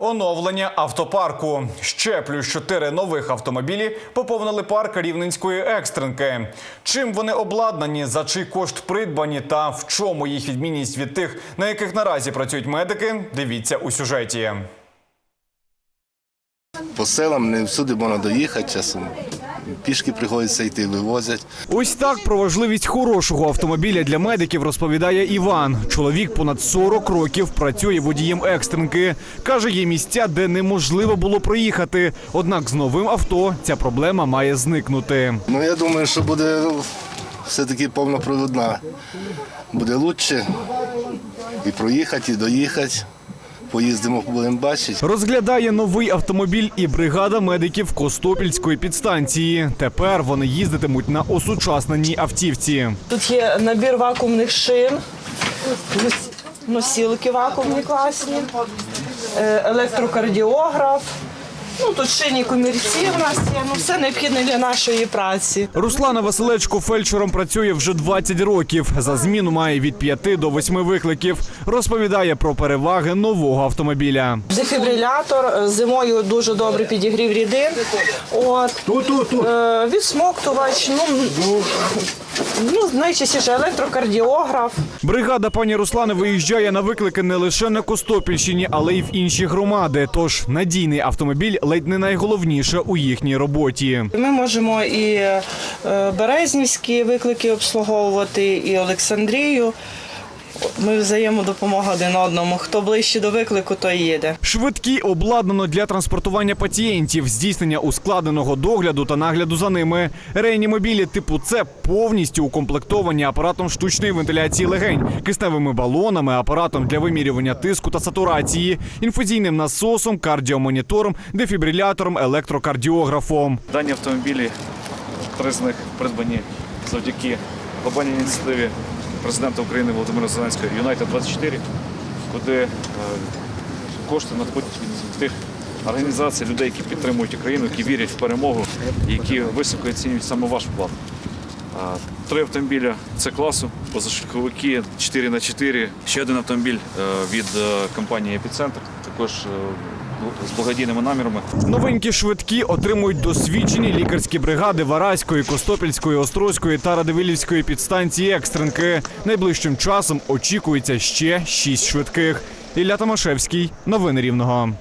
Оновлення автопарку. Ще плюс чотири нових автомобілі поповнили парк рівненської екстренки. Чим вони обладнані, за чий кошт придбані та в чому їх відмінність від тих, на яких наразі працюють медики, дивіться у сюжеті. По селам не всюди можна доїхати часом. Пішки приходиться йти, вивозять. Ось так про важливість хорошого автомобіля для медиків розповідає Іван. Чоловік понад 40 років працює водієм екстренки. Каже, є місця, де неможливо було проїхати. Однак з новим авто ця проблема має зникнути. Ну я думаю, що буде все-таки повнопровідна. Буде краще і проїхати, і доїхати. Поїздимо, будемо бачити. Розглядає новий автомобіль і бригада медиків Костопільської підстанції. Тепер вони їздитимуть на осучасненій автівці. Тут є набір вакуумних шин, носілки вакуумні класні, е, електрокардіограф. Ну, тут шинні комірці в нас є, ну все необхідне для нашої праці. Руслана Василечко фельдшером працює вже 20 років. За зміну має від 5 до 8 викликів. Розповідає про переваги нового автомобіля. Дефібрилятор е, зимою дуже добре підігрів рідин. От Е, відсмоктувач, ну, ну найчастіше електрокардіограф. Бригада пані Руслани виїжджає на виклики не лише на Костопільщині, але й в інші громади. Тож надійний автомобіль ледь не найголовніше у їхній роботі. Ми можемо і е, Березнівські виклики обслуговувати, і Олександрію. Ми взаємодопомога один одному. Хто ближче до виклику, той їде. Швидкі обладнано для транспортування пацієнтів, здійснення ускладненого догляду та нагляду за ними. Реанімобілі типу С повністю укомплектовані апаратом штучної вентиляції легень, кисневими балонами, апаратом для вимірювання тиску та сатурації, інфузійним насосом, кардіомонітором, дефібрилятором, електрокардіографом. Дані автомобілі, три з них придбані завдяки глобальній ініціативі президента України Володимира Зеленського Юнайтед 24 куди е, кошти надходять від тих організацій, людей, які підтримують Україну, які вірять в перемогу які високо оцінюють саме ваш вклад. Три автомобіля це класу, позашляховики 4 на 4 Ще один автомобіль е, від е, компанії Епіцентр, також з благодійними намірами. Новенькі швидкі отримують досвідчені лікарські бригади Вараської, Костопільської, Острозької та Радивилівської підстанції екстренки. Найближчим часом очікується ще шість швидких. Ілля Томашевський, новини Рівного.